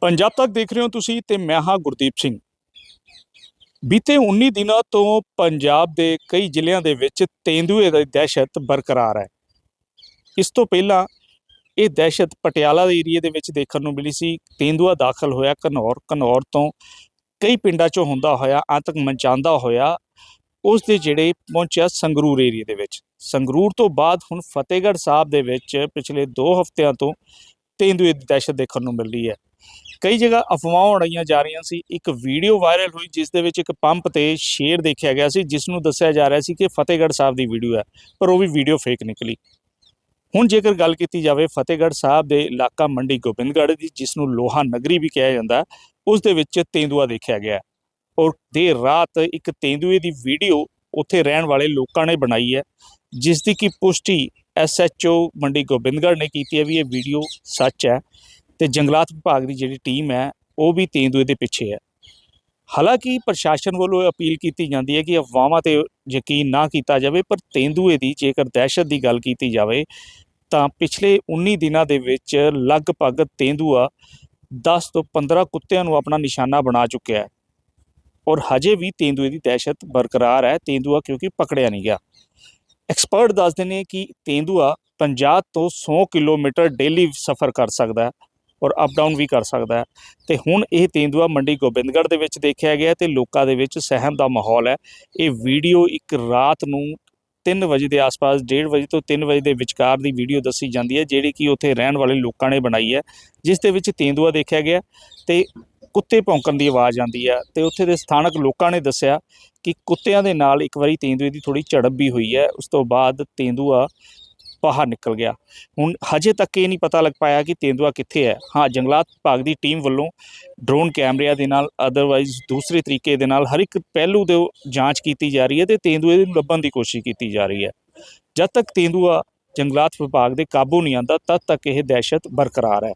ਪੰਜਾਬ ਤੱਕ ਦੇਖ ਰਹੇ ਹੋ ਤੁਸੀਂ ਤੇ ਮੈਂ ਹਾਂ ਗੁਰਦੀਪ ਸਿੰਘ। ਬੀਤੇ 19 ਦਿਨਾਂ ਤੋਂ ਪੰਜਾਬ ਦੇ ਕਈ ਜ਼ਿਲ੍ਹਿਆਂ ਦੇ ਵਿੱਚ ਤੇਂਦੂਏ ਦੀ ਦਹਿਸ਼ਤ ਬਰਕਰਾਰ ਹੈ। ਇਸ ਤੋਂ ਪਹਿਲਾਂ ਇਹ ਦਹਿਸ਼ਤ ਪਟਿਆਲਾ ਦੇ ਏਰੀਏ ਦੇ ਵਿੱਚ ਦੇਖਣ ਨੂੰ ਮਿਲੀ ਸੀ। ਤੇਂਦੂਆ ਦਾਖਲ ਹੋਇਆ ਘਨੌਰ। ਘਨੌਰ ਤੋਂ ਕਈ ਪਿੰਡਾਂ ਚੋਂ ਹੁੰਦਾ ਹੋਇਆ, ਆਤੰਕ ਮਚਾਉਂਦਾ ਹੋਇਆ ਉਸ ਦੇ ਜਿਹੜੇ ਪਹੁੰਚਿਆ ਸੰਗਰੂਰ ਏਰੀਏ ਦੇ ਵਿੱਚ। ਸੰਗਰੂਰ ਤੋਂ ਬਾਅਦ ਹੁਣ ਫਤਿਹਗੜ੍ਹ ਸਾਹਿਬ ਦੇ ਵਿੱਚ ਪਿਛਲੇ 2 ਹਫ਼ਤਿਆਂ ਤੋਂ ਤੇਂਦੂਏ ਦੀ ਦਹਿਸ਼ਤ ਦੇਖਣ ਨੂੰ ਮਿਲ ਰਹੀ ਹੈ। ਕਈ ਜਗ੍ਹਾ ਅਫਵਾਹਾਂ ਉਡਾਈਆਂ ਜਾ ਰਹੀਆਂ ਸੀ। ਇੱਕ ਵੀਡੀਓ ਵਾਇਰਲ ਹੋਈ, ਜਿਸ ਦੇ ਵਿੱਚ ਇੱਕ ਪੰਪ ਤੇ ਸ਼ੇਰ ਦੇਖਿਆ ਗਿਆ ਸੀ, ਜਿਸ ਨੂੰ ਦੱਸਿਆ ਜਾ ਰਿਹਾ ਸੀ ਕਿ ਫਤਿਹਗੜ੍ਹ ਸਾਹਿਬ ਦੀ ਵੀਡੀਓ ਹੈ, ਪਰ ਉਹ ਵੀ ਵੀਡੀਓ ਫੇਕ ਨਿਕਲੀ। ਹੁਣ ਜੇਕਰ ਗੱਲ ਕੀਤੀ ਜਾਵੇ ਫਤਿਹਗੜ੍ਹ ਸਾਹਿਬ ਦੇ ਇਲਾਕਾ ਮੰਡੀ ਗੋਬਿੰਦਗੜ੍ਹ ਦੀ, ਜਿਸ ਨੂੰ ਲੋਹਾ ਨਗਰੀ ਵੀ ਕਿਹਾ ਜਾਂਦਾ, ਉਸ ਦੇ ਵਿੱਚ ਤੇਂਦੂਆ ਦੇਖਿਆ ਗਿਆ ਔਰ ਦੇਰ ਰਾਤ ਇੱਕ ਤੇਂਦੂਏ ਦੀ ਵੀਡੀਓ ਉੱਥੇ ਰਹਿਣ ਵਾਲੇ ਲੋਕਾਂ ਨੇ ਬਣਾਈ ਹੈ ਜਿਸ ਦੀ ਕੀ ਪੁਸ਼ਟੀ ਐਸਐਚਓ ਮੰਡੀ ਗੋਬਿੰਦਗੜ੍ਹ ਨੇ ਕੀਤੀ ਹੈ ਵੀ ਇਹ ਵੀਡੀਓ ਸੱਚ ਹੈ ਤੇ ਜੰਗਲਾਤ ਵਿਭਾਗ ਦੀ ਜਿਹੜੀ ਟੀਮ ਹੈ, ਉਹ ਵੀ ਤੇਂਦੂਏ ਦੇ ਪਿੱਛੇ ਹੈ। ਹਾਲਾਂਕਿ ਪ੍ਰਸ਼ਾਸਨ ਵੱਲੋਂ ਇਹ ਅਪੀਲ ਕੀਤੀ ਜਾਂਦੀ ਹੈ ਕਿ ਅਫਵਾਹਾਂ ਤੇ ਯਕੀਨ ਨਾ ਕੀਤਾ ਜਾਵੇ, ਪਰ ਤੇਂਦੂਏ ਦੀ ਜੇਕਰ ਦਹਿਸ਼ਤ ਦੀ ਗੱਲ ਕੀਤੀ ਜਾਵੇ, ਤਾਂ ਪਿਛਲੇ 19 ਦਿਨਾਂ ਦੇ ਵਿੱਚ ਲਗਭਗ ਤੇਂਦੂਆ 10 ਤੋਂ 15 ਕੁੱਤਿਆਂ ਨੂੰ ਆਪਣਾ ਨਿਸ਼ਾਨਾ ਬਣਾ ਚੁੱਕਿਆ ਹੈ। ਔਰ ਹਜੇ ਵੀ ਤੇਂਦੂਏ ਦੀ ਦਹਿਸ਼ਤ ਬਰਕਰਾਰ ਹੈ। ਤੇਂਦੂਆ ਕਿਉਂਕਿ ਪਕੜਿਆ ਨਹੀਂ ਗਿਆ। ਐਕਸਪਰਟ ਦੱਸਦੇ ਨੇ ਕਿ ਤੇਂਦੂਆ 50 ਤੋਂ 100 ਕਿਲੋਮੀਟਰ ਡੇਲੀ ਸਫ਼ਰ ਕਰ ਸਕਦਾ ਹੈ ਔਰ ਅਪ ਡਾਊਨ ਵੀ ਕਰ ਸਕਦਾ ਹੈ। ਤੇ ਹੁਣ ਇਹ ਤੇਂਦੂਆ ਮੰਡੀ ਗੋਬਿੰਦਗੜ੍ਹ ਦੇ ਵਿੱਚ ਦੇਖਿਆ ਗਿਆ ਤੇ ਲੋਕਾਂ ਦੇ ਵਿੱਚ ਸਹਿਮ ਦਾ ਮਾਹੌਲ ਹੈ। ਇਹ ਵੀਡੀਓ ਇੱਕ ਰਾਤ ਨੂੰ 3 ਵਜੇ ਦੇ ਆਸ-ਪਾਸ 1:30 ਵਜੇ ਤੋਂ 3 ਵਜੇ ਦੇ ਵਿਚਕਾਰ ਦੀ ਵੀਡੀਓ ਦੱਸੀ ਜਾਂਦੀ ਹੈ, ਜਿਹੜੀ ਕਿ ਉੱਥੇ ਰਹਿਣ ਵਾਲੇ ਲੋਕਾਂ ਨੇ ਬਣਾਈ ਹੈ। ਜਿਸ ਦੇ ਵਿੱਚ ਤੇਂਦੂਆ ਦੇਖਿਆ ਗਿਆ ਤੇ ਕੁੱਤੇ ਭੌਂਕਣ ਦੀ ਆਵਾਜ਼ ਆਉਂਦੀ ਹੈ ਤੇ ਉੱਥੇ ਦੇ ਸਥਾਨਕ ਲੋਕਾਂ ਨੇ ਦੱਸਿਆ ਕਿ ਕੁੱਤਿਆਂ ਦੇ ਨਾਲ ਇੱਕ ਵਾਰੀ ਤੇਂਦੂਏ ਦੀ ਥੋੜੀ ਝੜਪ ਵੀ ਹੋਈ ਹੈ, ਉਸ ਤੋਂ ਬਾਅਦ ਤੇਂਦੂਆ ਬਾਹਰ ਨਿਕਲ ਗਿਆ। ਹੁਣ ਹਜੇ ਤੱਕ ਇਹ ਨਹੀਂ ਪਤਾ ਲੱਗ ਪਾਇਆ ਕਿ ਤੇਂਦੂਆ ਕਿੱਥੇ ਹੈ। ਹਾਂ, ਜੰਗਲਾਤ ਵਿਭਾਗ ਦੀ ਟੀਮ ਵੱਲੋਂ ਡਰੋਨ ਕੈਮਰਿਆਂ ਦੇ ਨਾਲ ਅਦਰਵਾਈਜ਼ ਦੂਸਰੇ ਤਰੀਕੇ ਦੇ ਨਾਲ ਹਰ ਇੱਕ ਪਹਿਲੂ ਦੇ ਜਾਂਚ ਕੀਤੀ ਜਾ ਰਹੀ ਹੈ ਤੇ ਤੇਂਦੂਏ ਨੂੰ ਲੱਭਣ ਦੀ ਕੋਸ਼ਿਸ਼ ਕੀਤੀ ਜਾ ਰਹੀ ਹੈ। ਜਦ ਤੱਕ ਤੇਂਦੂਆ ਜੰਗਲਾਤ ਵਿਭਾਗ ਦੇ ਕਾਬੂ ਨਹੀਂ ਆਂਦਾ ਤਦ ਤੱਕ ਇਹ ਦਹਿਸ਼ਤ ਬਰਕਰਾਰ ਹੈ।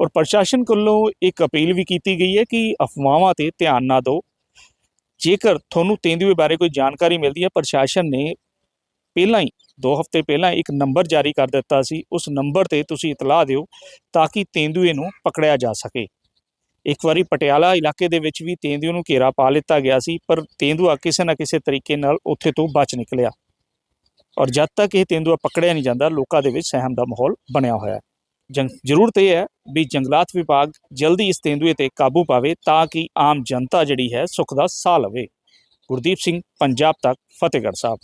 ਔਰ ਪ੍ਰਸ਼ਾਸਨ ਵੱਲੋਂ ਇੱਕ ਅਪੀਲ ਵੀ ਕੀਤੀ ਗਈ ਹੈ ਕਿ ਅਫਵਾਹਾਂ ਤੇ ਧਿਆਨ ਨਾ ਦਿਓ। ਜੇਕਰ ਤੁਹਾਨੂੰ ਤੇਂਦੂਏ ਬਾਰੇ ਕੋਈ ਜਾਣਕਾਰੀ ਮਿਲਦੀ ਹੈ, ਪ੍ਰਸ਼ਾਸਨ ਨੇ ਪਹਿਲਾਂ ਹੀ 2 ਹਫ਼ਤੇ ਪਹਿਲਾਂ ਇੱਕ ਨੰਬਰ ਜਾਰੀ ਕਰ ਦਿੱਤਾ ਸੀ। ਉਸ ਨੰਬਰ ਤੇ ਤੁਸੀਂ ਇਤਲਾਹ ਦਿਓ ਤਾਂ ਕਿ ਤੇਂਦੂਏ ਨੂੰ ਪਕੜਿਆ ਜਾ ਸਕੇ। ਇੱਕ ਵਾਰੀ ਪਟਿਆਲਾ ਇਲਾਕੇ ਦੇ ਵਿੱਚ ਵੀ ਤੇਂਦੂਏ ਨੂੰ ਘੇਰਾ ਪਾ ਲਿੱਤਾ ਗਿਆ ਸੀ, ਪਰ ਤੇਂਦੂਆ ਕਿਸੇ ਨਾ ਕਿਸੇ ਤਰੀਕੇ ਨਾਲ ਉੱਥੇ ਤੋਂ ਬਚ ਨਿਕਲਿਆ। ਔਰ ਜਦ ਤੱਕ ਇਹ ਤੇਂਦੂਆ ਪਕੜਿਆ ਨਹੀਂ ਜਾਂਦਾ, ਲੋਕਾਂ ਦੇ ਵਿੱਚ ਸਹਿਮ ਦਾ ਮਾਹੌਲ ਬਣਿਆ ਹੋਇਆ ਹੈ। ਜ਼ਰੂਰਤ ਇਹ ਹੈ ਵੀ ਜੰਗਲਾਤ ਵਿਭਾਗ ਜਲਦੀ ਇਸ ਤੇਂਦੂਏ ਤੇ ਕਾਬੂ ਪਾਵੇ ਤਾਂ ਕਿ ਆਮ ਜਨਤਾ ਜਿਹੜੀ ਹੈ ਸੁੱਖ ਦਾ ਸਾਹ ਲਵੇ। ਗੁਰਦੀਪ ਸਿੰਘ, ਪੰਜਾਬ ਤੱਕ, ਫਤਿਹਗੜ੍ਹ ਸਾਹਿਬ।